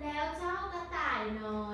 แล้วเจ้ากระต่ายน้อย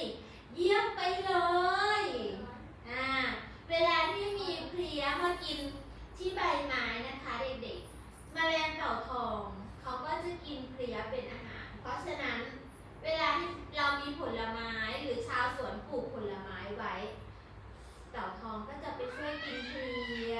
ิเยี่ยมไปเลยอ่าเวลาที่มีเพลียมากินที่ใบไม้นะคะเด็กๆมาแรงเต่าทอง เขาก็จะกินเพลียเป็นอาหาร เพราะฉะนั้นเวลาที่เรามีผลไม้หรือชาวสวนปลูกผลไม้ไว้ เต่าทองก็จะไปช่วยกินเพลีย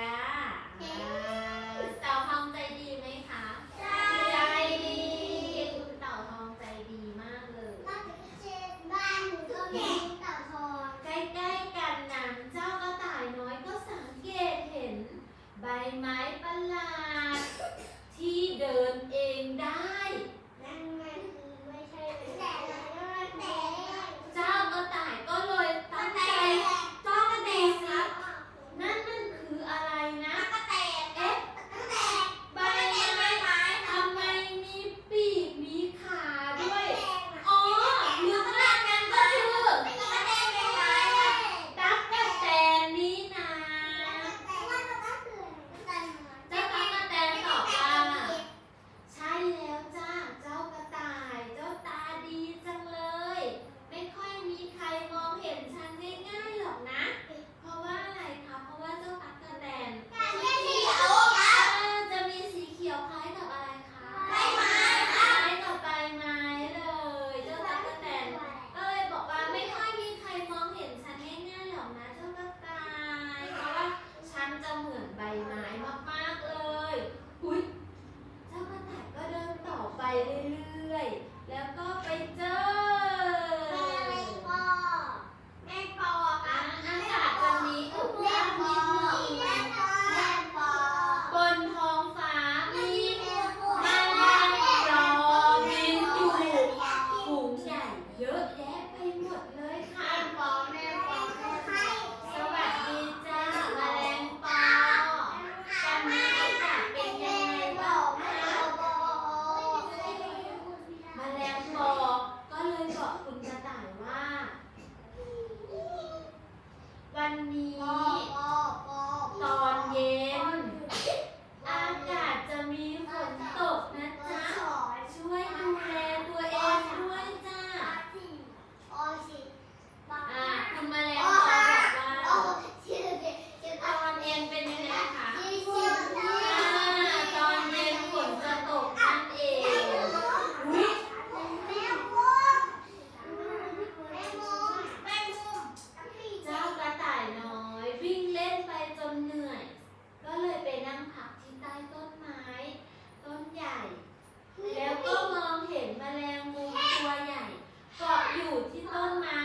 ใต้ต้นไม้ ต้นใหญ่ แล้วก็มองเห็นแมลงมุมตัวใหญ่เกาะอยู่ที่ต้นไม้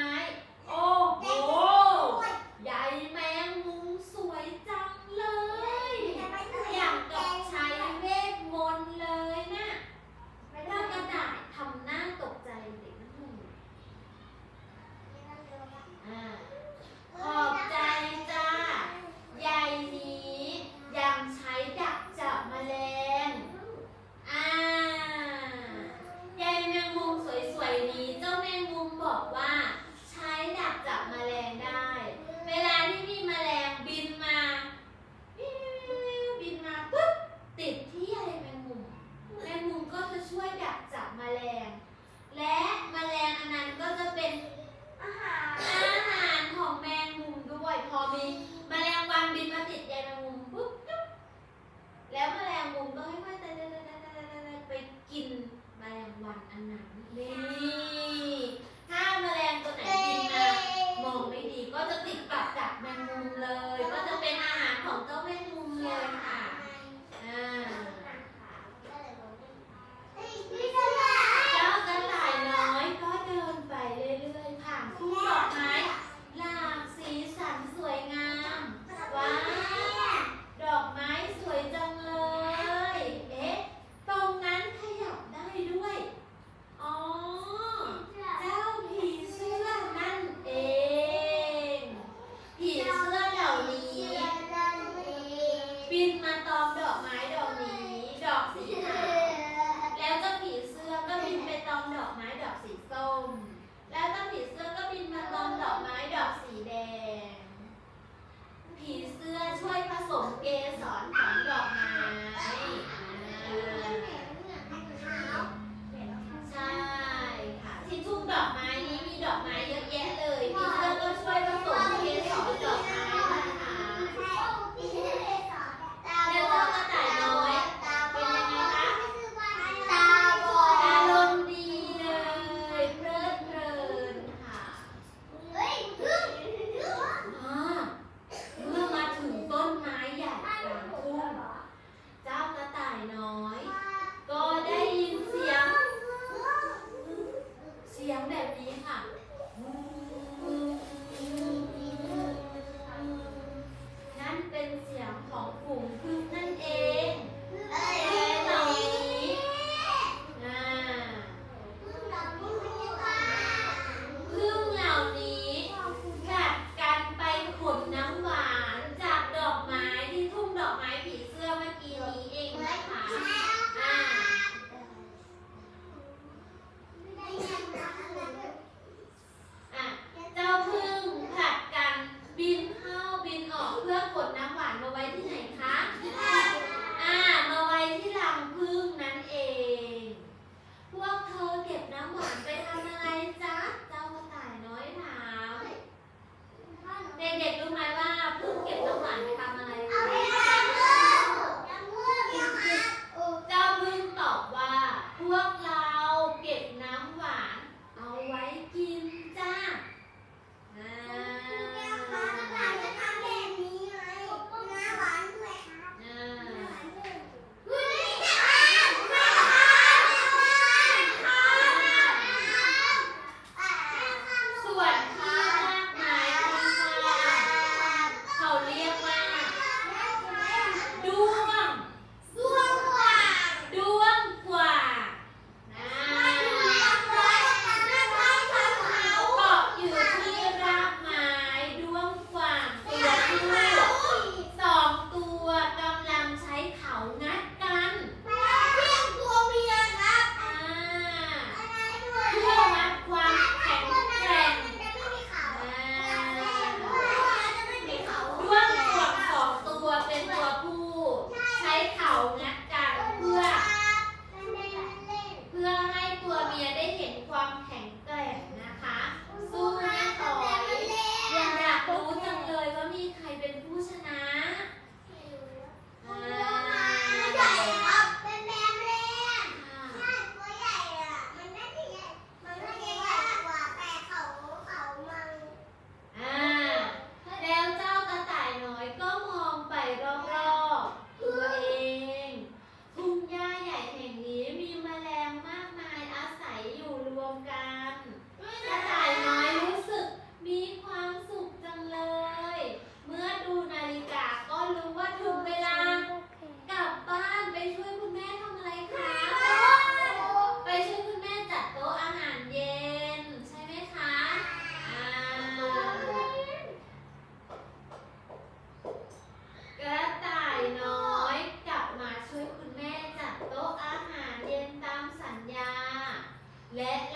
และ